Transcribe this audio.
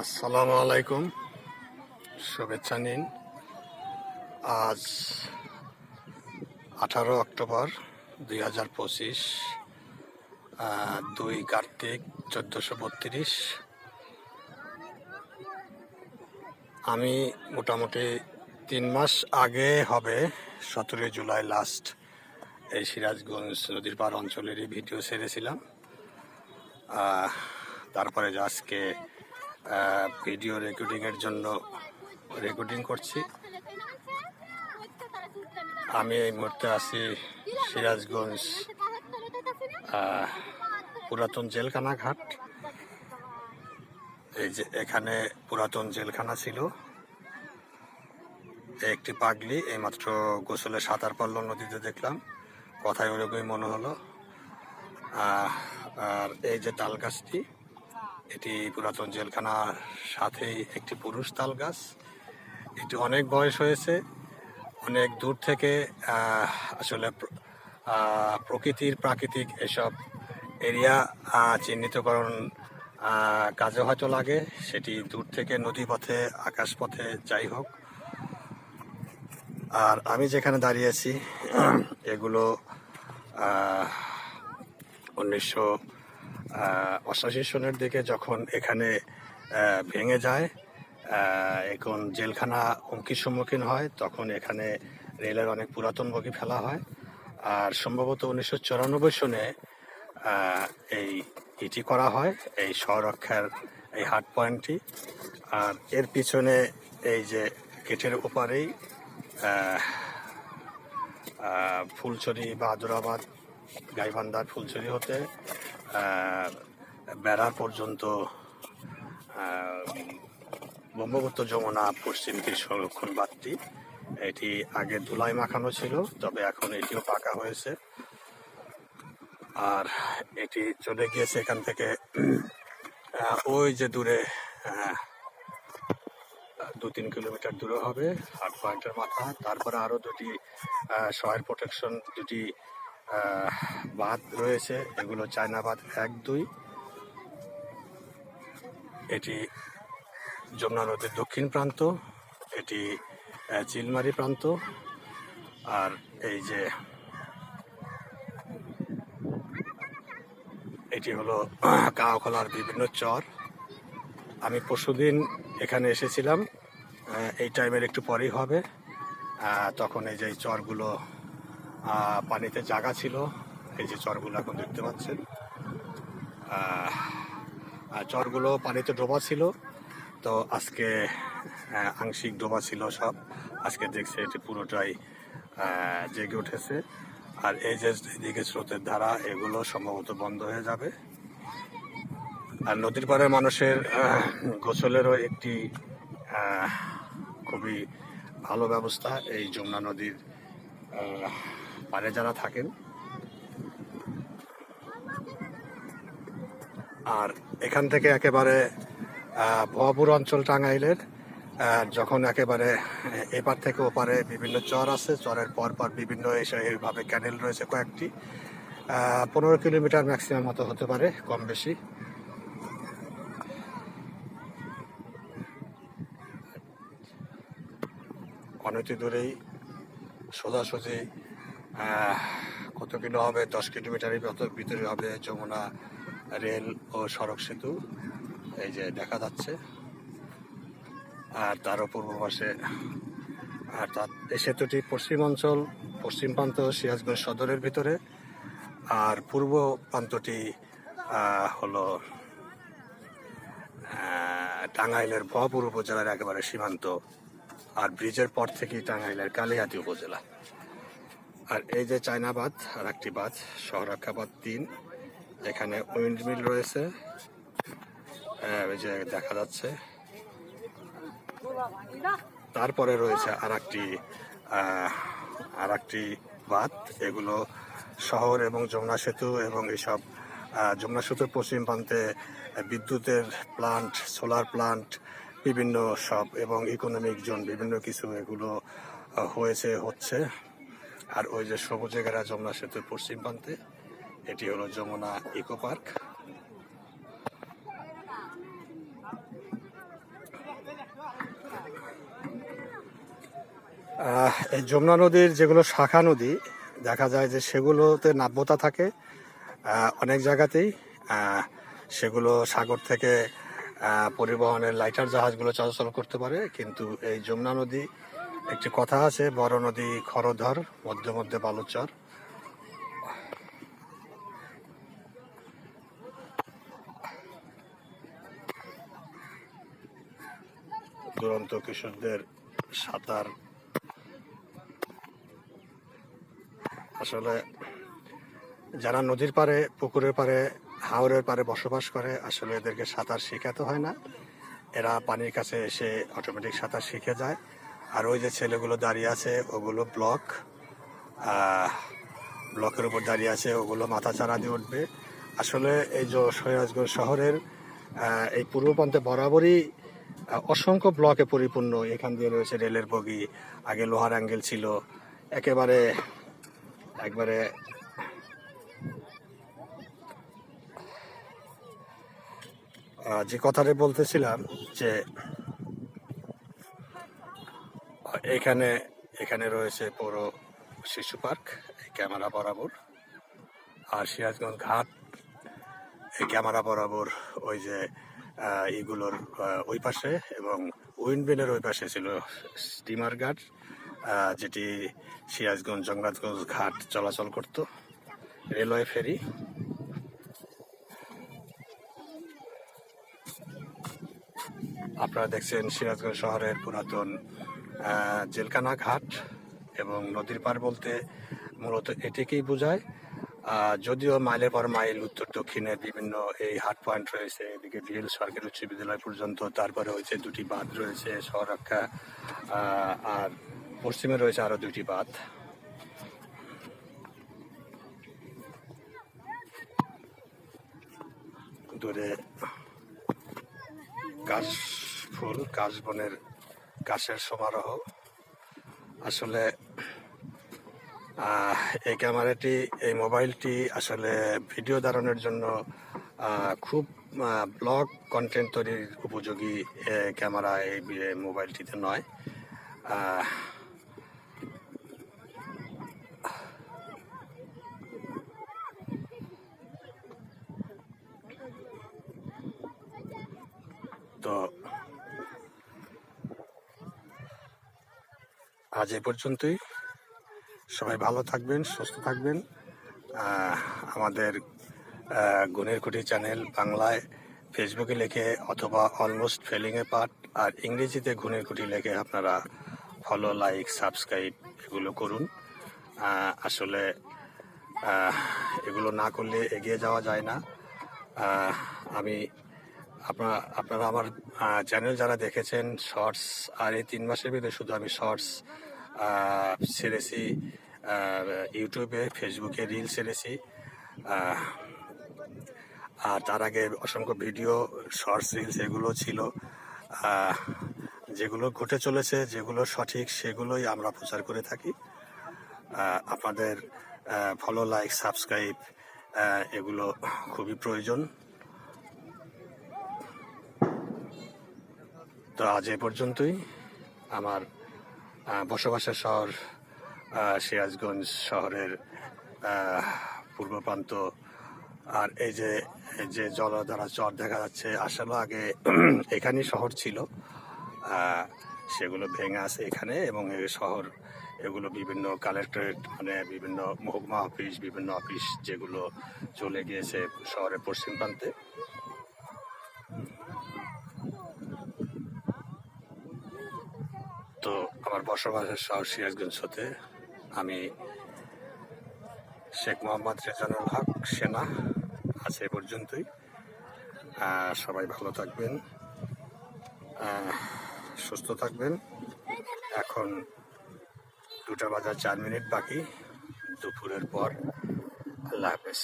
আসসালামু আলাইকুম। শুভেচ্ছা নিন। আজ আঠারো অক্টোবর দুই হাজার পঁচিশ দুই কার্তিক চোদ্দোশো বত্রিশ। আমি মোটামুটি তিন মাস আগে হবে সতেরোই জুলাই লাস্ট এই সিরাজগঞ্জ নদীর পার অঞ্চলেরই ভিডিও আহ, তারপরে আজকে ভিডিও রেকর্ডিংয়ের জন্য রেকর্ডিং করছি। আমি এই মুহূর্তে আছি সিরাজগঞ্জ পুরাতন জেলখানা ঘাট। এই যে এখানে পুরাতন জেলখানা ছিল। একটি পাগলি, এইমাত্র গোসলে সাঁতার পারল নদীতে দেখলাম। কথায় ওরকমই মনে হলো। আর এই যে তাল গাছটি এটি পুরাতন জেলখানার সাথেই একটি পুরুষ তাল গাছ এটি অনেক বয়স হয়েছে, অনেক দূর থেকে আসলে প্রকৃতির প্রাকৃতিক এসব এরিয়া চিহ্নিতকরণ কাজে হয়তো লাগে। সেটি দূর থেকে নদী পথে আকাশ পথে যাই হোক। আর আমি যেখানে দাঁড়িয়েছি এগুলো উনিশশো অষ্টাশি দিকে যখন এখানে ভেঙে যায় এখন জেলখানা হুমকির সম্মুখীন হয়, তখন এখানে রেলের অনেক পুরাতন বগি ফেলা হয়। আর সম্ভবত উনিশশো চুরানব্বই সনে এই এটি করা হয়, এই স্বরক্ষার এই হার্ট পয়েন্টটি আর এর পিছনে এই যে গেটের ওপারেই ফুলছড়ি বা আদুরাবাদ, গাইবান্ধার ফুলছড়ি হতে বেড়া পর্যন্ত ব্রহ্মপুত্র যমুনা পশ্চিম তীর সংরক্ষণ বাঁধটি, এটি আগে ধুলাই মাখানো ছিল, তবে এখন এটিও পাকা হয়েছে। আর এটি চলে গিয়েছে এখান থেকে ওই যে দূরে দু তিন কিলোমিটার দূরে হবে, হাট পয়েন্টের মাথা। তারপরে আরও দুটি সয়েল প্রোটেকশন দুটি বাঁধ রয়েছে, এগুলো চায়না বাঁধ এক দুই। এটি যমুনা নদীর দক্ষিণ প্রান্ত, এটি চিলমারি প্রান্ত, আর এই যে এটি হলো কাওখলার বিভিন্ন চর। আমি পরশুদিন এখানে এসেছিলাম এই টাইমের একটু পরেই হবে। তখন এই যে চরগুলো পানিতে জাগা ছিল। এই যে চরগুলো এখন দেখতে পাচ্ছেন। চরগুলো পানিতে ডোবা ছিল। তো আজকে আংশিক ডোবা ছিল সব। আজকে দেখছে এটি পুরোটাই জেগে উঠেছে। আর এই যে এদিকে স্রোতের ধারা, এগুলো সম্ভবত বন্ধ হয়ে যাবে। আর নদীর পাড়ে মানুষের গোসলেরও একটি খুবই ভালো ব্যবস্থা। এই যমুনা নদীর পাড়ে যারা থাকেন। আর এখান থেকে একেবারে ভয়াপুর অঞ্চল টাঙ্গাইলের যখন একেবারে এপার থেকে ওপারে বিভিন্ন চর আছে, চরের পর পর বিভিন্ন এইভাবে ক্যানেল রয়েছে কয়েকটি। পনেরো কিলোমিটার ম্যাক্সিমাম মতো হতে পারে, কম বেশি। অনতি দূরেই সোজাসুজি কত কিলো হবে? দশ কিলোমিটারের মতো ভিতরে হবে যমুনা রেল ও সড়ক সেতু। এই যে দেখা যাচ্ছে। আর তারও পূর্ব পাশে আর তার এই সেতুটি পশ্চিম অঞ্চল পশ্চিম প্রান্ত সিরাজগঞ্জ সদরের ভিতরে। আর পূর্ব প্রান্তটি হলো টাঙ্গাইলের ভয়পুর উপজেলার একেবারে সীমান্ত। আর ব্রিজের পর থেকেই টাঙ্গাইলের কালিয়াতি উপজেলা। আর এই যে চায়নাবাদ আর একটি বাঁধ শহরাক্ষাবাদ তিন, এখানে উইন্ড মিল রয়েছে ওই যে দেখা যাচ্ছে। তারপরে রয়েছে আর একটি আর একটি বাঁধ এগুলো শহর এবং যমুনা সেতু এবং এইসব যমুনা সেতুর পশ্চিম প্রান্তে বিদ্যুতের প্লান্ট সোলার প্লান্ট বিভিন্ন সব এবং ইকোনমিক জোন বিভিন্ন কিছু এগুলো হয়েছে, হচ্ছে। আর ওই যে সবুজে ঘেরা যমুনা সেতুর পশ্চিম প্রান্তে, এটি হলো যমুনা ইকো পার্ক। এই যমুনা নদীর যেগুলো শাখা নদী, দেখা যায় যে সেগুলোতে নাব্যতা থাকে অনেক জায়গাতেই। সেগুলো সাগর থেকে পরিবহনের লাইটার জাহাজগুলো চলাচল করতে পারে, কিন্তু এই যমুনা নদী একটি কথা আছে, বড় নদী খরধর, মধ্যে মধ্যে বালুচর। দুরন্ত কিশোরদের সাঁতার। আসলে যারা নদীর পাড়ে, পুকুরের পাড়ে, হাওরের পাড়ে বসবাস করে, আসলে এদেরকে সাঁতার শেখাতে হয় না। এরা পানির কাছে এসে অটোমেটিক সাঁতার শিখে যায়। আর ওই যে ছেলেগুলো দাঁড়িয়ে আছে, ওগুলো ব্লক ব্লকের উপর দাঁড়িয়ে আছে, ওগুলো মাথা চারা দিয়ে উঠবে। আসলে এই যে সৈরাজগঞ্জ শহরের এই পূর্ব প্রান্তে বরাবরই অসংখ্য ব্লকে পরিপূর্ণ। এখান দিয়ে রয়েছে রেলের বগি, আগে লোহার অ্যাঙ্গেল ছিল, একেবারে, একবারে যে কথাটা বলতেছিলাম যে এখানে এখানে রয়েছে পৌর শিশু পার্ক, এই ক্যামেরা বরাবর। আর সিরাজগঞ্জ ঘাট, এই ক্যামেরা বরাবর ওই যে এগুলোর ওই পাশে এবং উইন্ডবেলের ওই পাশে ছিল স্টিমার ঘাট যেটি সিরাজগঞ্জ জগন্নাথগঞ্জ ঘাট চলাচল করত, রেলওয়ে ফেরি। আপনারা দেখছেন সিরাজগঞ্জ শহরের পুরাতন জেলখানা ঘাট এবং নদীর পার বলতে মূলত এটিকেই বোঝায়। যদিও মাইলের পর মাইল উত্তর দক্ষিণে বিভিন্ন এই হাট পয়েন্ট রয়েছে এদিকে ভিএল সরকারি উচ্চ বিদ্যালয় পর্যন্ত তারপরে হয়েছে দুটি বাঁধ রয়েছে আহ, আর পশ্চিমে রয়েছে আরও দুটি বাঁধ। দূরে কাশ ফুল কাশ বনের কাশের সমারোহ। আসলে এই ক্যামেরাটি, এই মোবাইলটি আসলে ভিডিও ধারণের জন্য খুব ব্লগ কন্টেন্ট তৈরির উপযোগী ক্যামেরা এই মোবাইলটিতে নয় আহ, তো আজ এ পর্যন্তই। সবাই ভালো থাকবেন, সুস্থ থাকবেন। আমাদের গুণের কুটি চ্যানেল বাংলায় ফেসবুকে লিখে অথবা অলমোস্ট ফেলিংয়ে পাঠ। আর ইংরেজিতে গুণের কুটি লিখে আপনারা ফলো, লাইক, সাবস্ক্রাইব এগুলো করুন। আসলে এগুলো না করলে এগিয়ে যাওয়া যায় না। আমি আপনারা আপনারা আমার চ্যানেল যারা দেখেছেন, শর্টস, আর এই তিন মাসের ভিতরে শুধু আমি শর্টস ছেড়েছি আহ, ইউটিউবে ফেসবুকে রিল ছেড়েছি আর তার আগে অসংখ্য ভিডিও শর্টস রিলস এগুলো ছিল যেগুলো ঘটে চলেছে যেগুলো সঠিক সেগুলোই আমরা প্রচার করে থাকি। আপনাদের ফলো লাইক সাবস্ক্রাইব এগুলো খুবই প্রয়োজন। তো আজ এ পর্যন্তই। আমার বসবাসের শহর সিরাজগঞ্জ শহরের পূর্ব প্রান্ত। আর এই যে যে জলধারা চর দেখা যাচ্ছে আসলে আগে এখানেই শহর ছিল। সেগুলো ভেঙে আছে এখানে এবং এই শহর, এগুলো বিভিন্ন কালেক্টরেট মানে বিভিন্ন মহকুমা অফিস বিভিন্ন অফিস যেগুলো চলে গিয়েছে শহরের পশ্চিম প্রান্তে। তো আমার বসবাসের শহর সিরাজগঞ্জ হতে আমি শেখ মোহাম্মদ রেজানুল হক সেনা আছে এ পর্যন্তই। সবাই ভালো থাকবেন সুস্থ থাকবেন। এখন দুটা বাজার চার মিনিট বাকি, দুপুরের পর। আল্লাহ হাফেজ।